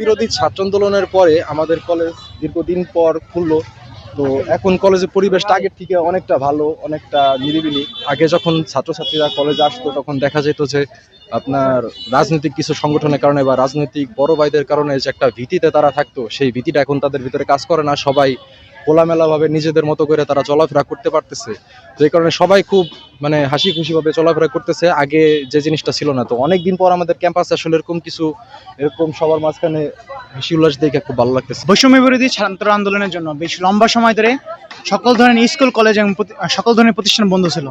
বিরোধী ছাত্র আন্দোলনের পরে আমাদের কলেজ দীর্ঘদিন পর খুললো। তো এখন কলেজের পরিবেশটা আগের থেকে অনেকটা ভালো, অনেকটা নিরিবিলি। আগে যখন ছাত্রছাত্রীরা কলেজে আসতো, তখন দেখা যেত যে আপনার রাজনৈতিক কিছু সংগঠনের কারণে বা রাজনৈতিক বড় ভাইদের কারণে যে একটা ভীতিতে তারা থাকতো, সেই ভীতিটা এখন তাদের ভিতরে কাজ করে না। সবাই খোলামেলাভাবে নিজেদের মতো করে তারা চলাফেরা করতে পারতেছে। এই কারণে সবাই খুব মানে হাসি খুশিভাবে চলাফেরা করতেছে। আগে যে জিনিসটা ছিল না তো। অনেক দিন পর আমাদের ক্যাম্পাসে আসলে এরকম কিছু, এরকম সবার মাঝখানে হাসি উল্লাস দেখে খুব ভালো লাগতেছে। বৈষম্য বিরোধী ছাত্র আন্দোলনের জন্য বেশ লম্বা সময় ধরে সকল ধরনের স্কুল, কলেজ এবং সকল ধরনের প্রতিষ্ঠান বন্ধ ছিল।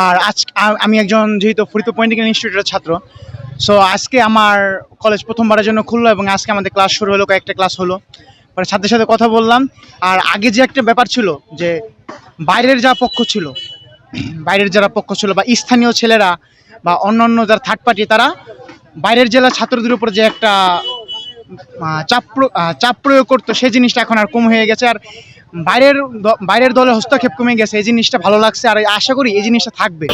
আর আজ আমি একজন যেহেতু ফরিদপুর পলিটেকনিক ইনস্টিটিউটের ছাত্র সো আজকে আমার কলেজ প্রথমবারের জন্য খুললো এবং আজকে আমাদের ক্লাস শুরু হলো, কয়েকটা ক্লাস হলো। পরে ছাত্রের সাথে কথা বললাম। আর আগে যে একটা ব্যাপার ছিল যে বাইরের যা পক্ষ ছিল, বাইরের যারা পক্ষ ছিল বা স্থানীয় ছেলেরা বা অন্যান্য যারা থার্ড পার্টি তারা বাইরের জেলার ছাত্রদের উপর যে একটা চাপ চাপ প্রয়োগ করতো, সেই জিনিসটা এখন আর কম হয়ে গেছে। আর বাইরের বাইরের দলে হস্তক্ষেপ কমে গেছে, এই জিনিসটা ভালো লাগছে। আর আশা করি এই জিনিসটা থাকবে।